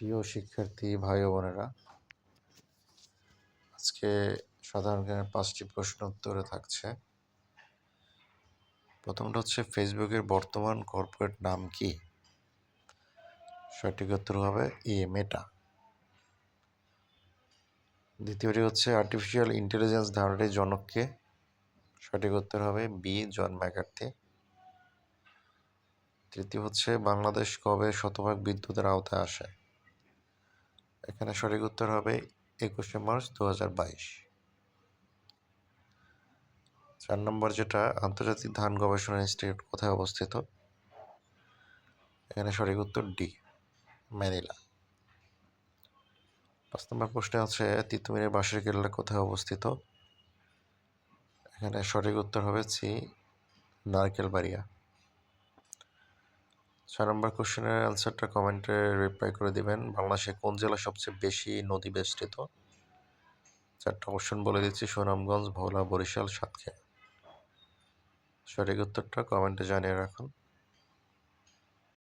প্রিয় শিক্ষার্থী ভাই বোনেরা, আজকে সাধারণ জ্ঞানের পাঁচটি প্রশ্ন উত্তরে থাকছে। প্রথমটা হচ্ছে, ফেসবুকের বর্তমান কর্পোরেট নাম কি? সঠিক উত্তর হবে এ, মেটা। দ্বিতীয়টি হচ্ছে আর্টিফিশিয়াল ইন্টেলিজেন্স ধারণাটির জনককে, সঠিক উত্তর হবে বি, জন ম্যাকার্থে। তৃতীয় হচ্ছে, বাংলাদেশ কবে শতভাগ বিদ্যুতের আওতায় আসে? এখানে সঠিক উত্তর হবে একুশে মার্চ দু হাজার বাইশ। চার নম্বর যেটা, আন্তর্জাতিক ধান গবেষণা ইনস্টিটিউট কোথায় অবস্থিত? এখানে সঠিক উত্তর ডি, ম্যানিলা। পাঁচ নম্বর প্রশ্নে আছে, তিতুমিরের বাঁশের কেল্লা কোথায় অবস্থিত? এখানে সঠিক উত্তর হবে সি, নারকেলবাড়িয়া। ছয় নম্বর কোশ্চেনের অ্যান্সারটা কমেন্টে রিপ্লাই করে দিবেন। বাংলাদেশে কোন জেলা সবচেয়ে বেশি নদী বেষ্টিত? চারটা অপশন বলে দিচ্ছি, সুনামগঞ্জ, ভোলা, বরিশাল, সাতক্ষীরা। সঠিক উত্তরটা কমেন্টে জানিয়ে রাখুন।